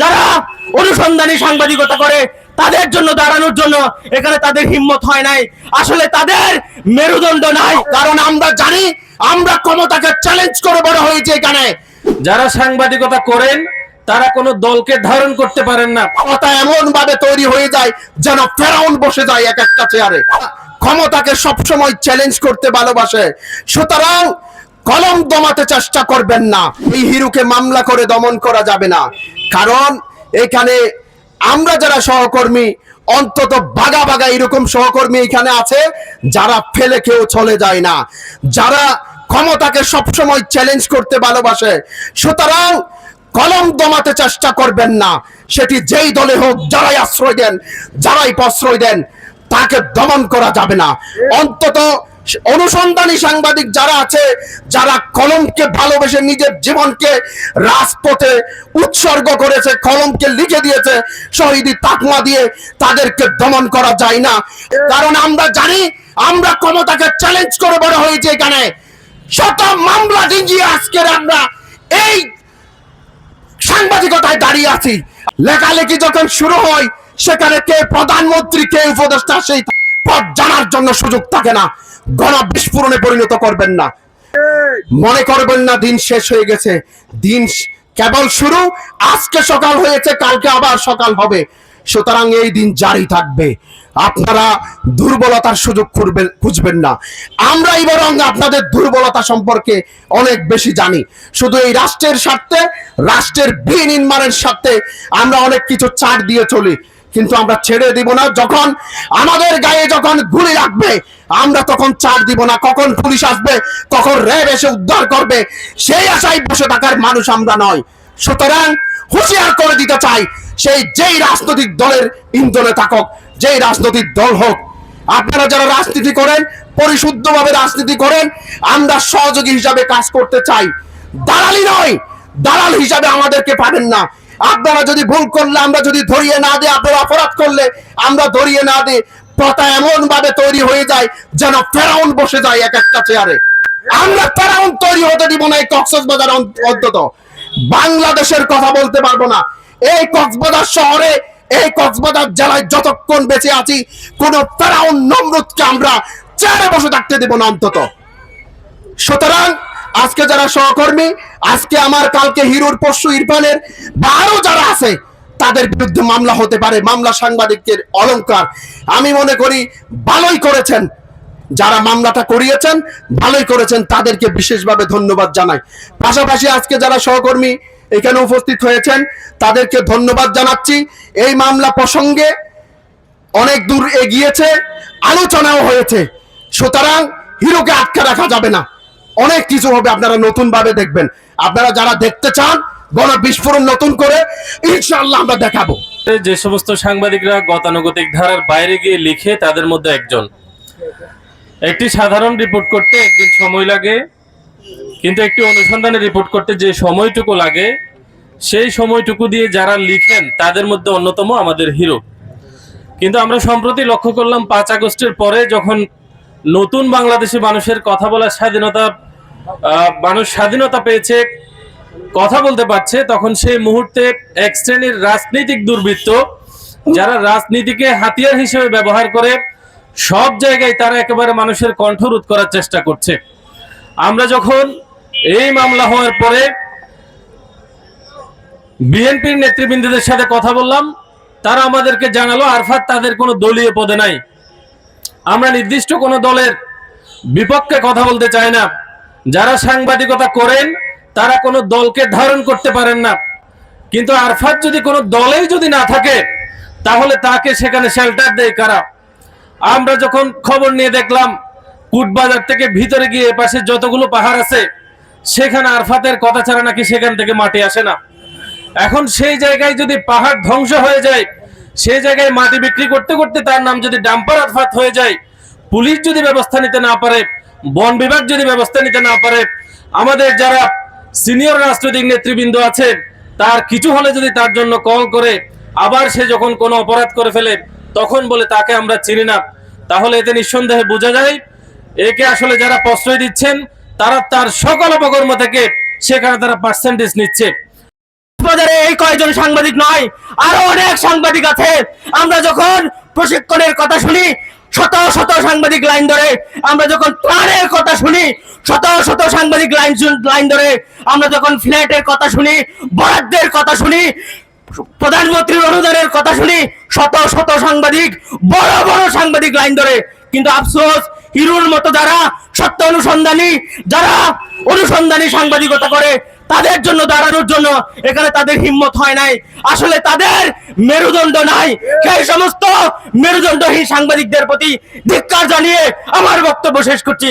যারা অনুসন্ধানী সাংবাদিকতা করে, তাদের জন্য, দাঁড়ানোর জন্য এখানে তাদের হিম্মত হয় নাই। আসলে তাদের মেরুদণ্ড নাই, কারণ আমরা জানি, আমরা ক্ষমতাকে চ্যালেঞ্জ করে বড় হয়েছে এখানে। যারা সাংবাদিকতা করেন, তারা কোনো দলকে ধারণ করতে পারেন না। ক্ষমতা এমন ভাবে তৈরি হয়ে যায়, যেন ফেরাউন বসে যায় এক একটা চেয়ারে ক্ষমতাকে সবসময় চ্যালেঞ্জ করতে ভালোবাসে। সুতরাং কলম দমাতে চেষ্টা করবেন না। এই হিরুকে মামলা করে দমন করা যাবে না। কারণ এখানে আমরা যারা সহকর্মী, অন্তত বাগা বাগা এরকম সহকর্মী এখানে আছে, যারা ফেলে কেউ চলে যায় না। যারা ক্ষমতাকে সবসময় চ্যালেঞ্জ করতে ভালোবাসে, সুতরাং কলম দমাতে চেষ্টা করবেন না। সেটি যেই দলে হোক, যারাই আশ্রয় দেন, যারাই প্রশ্রয় দেন, তাকে দমন করা যাবে না। অন্তত অনুসন্ধানী সাংবাদিক যারা আছে, যারা কলমকে ভালোবেসে নিজের জীবনকে রাজপথে উৎসর্গ করেছে, কলমকে লিখে দিয়েছে, শহীদি তাকমা দিয়ে তাদেরকে দমন করা যায় না। কারণ আমরা জানি, আমরা ক্ষমতাকে চ্যালেঞ্জ করে বড় হয়েছে এখানে। শত মামলা ডিঙ্গিয়ে আজকের আমরা এই সাংবাদিকতায় দাঁড়িয়ে আছি। লেখালেখি যখন শুরু হয়, সেখানে কে প্রধানমন্ত্রী, কে উপদেষ্টা, সেই পদ জানার জন্য সুযোগ থাকে না। গণ বিস্ফোরণে পরিণত করবেন না। মনে করবেন না, দিন শেষ হয়ে গেছে। দিন কেবল শুরু, আজকে সকাল হয়েছে, কালকে আবার সকাল হবে। সুতরাং এই দিন জারি থাকবে। আপনারা দুর্বলতার সুযোগ খুঁজবেন না। আমরাই বরং আপনাদের দুর্বলতা সম্পর্কে অনেক বেশি জানি। শুধু এই রাষ্ট্রের স্বার্থে, রাষ্ট্রের বিনির্মাণের স্বার্থে আমরা অনেক কিছু ছাড় দিয়ে চলি। কিন্তু আমরা ছেড়ে দিব না। যখন আমাদের গায়ে যখন গুলি লাগবে, আমরা তখন চার দিব না। কখন পুলিশ আসবে কখন র্যাব এসে উদ্ধার করবে। সেই আশায় বসে থাকার মানুষ আমরা নয় সুতরাং হুঁশিয়ার করে দিতে চাই, সেই যেই রাজনৈতিক দলের ইন্ধনে থাকুক, যেই রাজনৈতিক দল হোক। আপনারা যারা রাজনীতি করেন, পরিশুদ্ধভাবে রাজনীতি করেন, আমরা সহযোগী হিসাবে কাজ করতে চাই। দালালি নয়, দালাল হিসাবে আমাদেরকে পাবেন না। আপনারা যদি ভুল করলে, আমরা যদি ধরিয়ে না দিই, আপনারা অপরাধ করলে, আমরা ধরিয়ে না দিই। প্রথা এমন ভাবে তৈরি হয়ে যায় যেন ফেরাউন বসে যায় এক একটা চেয়ারে। আমরা ফেরাউন তৈরি হতে দিব না, এই কক্সবাজার অন্ত- অন্তত। বাংলাদেশের কথা বলতে পারব না। এই কক্সবাজার শহরে, এই কক্সবাজার জেলায় যতক্ষণ বেঁচে আছি, কোন ফেরাউন নমরুদকে আমরা চেয়ারে বসে থাকতে দেব না অন্তত। সুতরাং আজকে যারা সহকর্মী আজকে আমার, কালকে হিরোর, পরশু ইরফানের বা আরও যারা আছে, তাদের বিরুদ্ধে মামলা হতে পারে। মামলা সাংবাদিকের অলংকার। আমি মনে করি ভালোই করেছেন। যারা মামলাটা করিয়েছেন, ভালোই করেছেন। তাদেরকে বিশেষভাবে ধন্যবাদ জানাই। পাশাপাশি আজকে যারা সহকর্মী এখানে উপস্থিত হয়েছেন, তাদেরকে ধন্যবাদ জানাচ্ছি। এই মামলা প্রসঙ্গে অনেক দূর এগিয়েছে, আলোচনাও হয়েছে। সুতরাং হিরোকে আটকে রাখা যাবে না। অনেক কিছু হবে আপনারা নতুন ভাবে দেখবেন। আপনারা যারা দেখতে চান গণ বিস্ফোরণ নতুন করে, ইনশাআল্লাহ আমরা দেখাবো। যে সমস্ত সাংবাদিকরা গতানুগতিক ধারার বাইরে গিয়ে লিখে তাদের মধ্যে একজন। একটি সাধারণ রিপোর্ট করতে একদিন সময় লাগে, কিন্তু একটি অনুসন্ধানে রিপোর্ট করতে যে সময়টুকু লাগে, সেই সময়টুকু দিয়ে যারা লিখেন, তাদের মধ্যে অন্যতম আমাদের হিরো। কিন্তু আমরা সম্প্রতি লক্ষ্য করলাম, পাঁচ আগস্টের পরে যখন নতুন বাংলাদেশি মানুষের কথা বলার স্বাধীনতা মানুষ স্বাধীনতা পেয়েছে, কথা বলতে পারছে, তখন সেই মুহূর্তে এক শ্রেণির রাজনৈতিক দুর্বৃত্ত, যারা রাজনীতিকে হাতিয়ার হিসেবে ব্যবহার করে, সব জায়গায় তারা একেবারে মানুষের কণ্ঠরোধ করার চেষ্টা করছে। আমরা যখন এই মামলা হওয়ার পরে বিএনপির নেতৃবৃন্দদের সাথে কথা বললাম, তারা আমাদেরকে জানালো, আরফাত তাদের কোনো দলীয় পদে নাই। আমরা নির্দিষ্ট কোনো দলের বিপক্ষে কথা বলতে চাই না। যারা সাংবাদিকতা করেন, তারা কোনো দলকে ধারণ করতে পারেন না। কিন্তু আরফাত যদি কোনো দলেই যদি না থাকে, তাহলে তাকে সেখানে শেল্টার দেয় কারা? আমরা যখন খবর নিয়ে দেখলাম, কুটবাজার থেকে ভিতরে গিয়ে এপাশে যতগুলো পাহাড় আছে, সেখানে আরফাতের কথা ছাড়া নাকি সেখান থেকে মাটি আসে না। এখন সেই জায়গায় যদি পাহাড় ধ্বংস হয়ে যায়, সেই জায়গায় মাটি বিক্রি করতে করতে তার নাম যদি ডাম্পার আরফাত হয়ে যায়, পুলিশ যদি ব্যবস্থা নিতে না পারে বন বিভাগ যদি ব্যবস্থা নিতে না পারে, আমাদের যারা সিনিয়র রাজনৈতিক নেতৃবৃন্দ আছে, তার কিছু হলে যদি তার জন্য কল করে, আবার সে যখন কোনো অপরাধ করে ফেলে, তখন বলে তাকে আমরা চিনি না। তাহলে এতে নিঃসন্দেহে বোঝা যায়, একে আসলে যারা প্রশ্রয় দিচ্ছেন, তারা তার সকল অপকর্ম থেকে সেখানে তারা পার্সেন্টেজ নিচ্ছে। এই কয়জন সাংবাদিক নয়, আরও অনেক সাংবাদিক আছে। আমরা যখন প্রশিক্ষণের কথা শুনি শত শত সাংবাদিক লাইন ধরে আমরা যখন ত্রাণের কথা শুনি, শত শত সাংবাদিক লাইন লাইন ধরে আমরা যখন ফ্ল্যাটের কথা শুনি, বরাদ্দের কথা শুনি, প্রধানমন্ত্রীর অনুদানের কথা শুনি, শত শত সাংবাদিক, বড় বড় সাংবাদিক লাইন ধরে। কিন্তু আফসোস, হিরুর মতো যারা সত্য অনুসন্ধানী, যারা অনুসন্ধানী সাংবাদিকতা করে তাদের জন্য, দাঁড়ানোর জন্য এখানে তাদের হিম্মত হয় নাই। আসলে তাদের মেরুদণ্ড নাই। সেই সমস্ত মেরুদণ্ডহীন সাংবাদিকদের প্রতি ধিক্কার জানিয়ে আমার বক্তব্য শেষ করছি।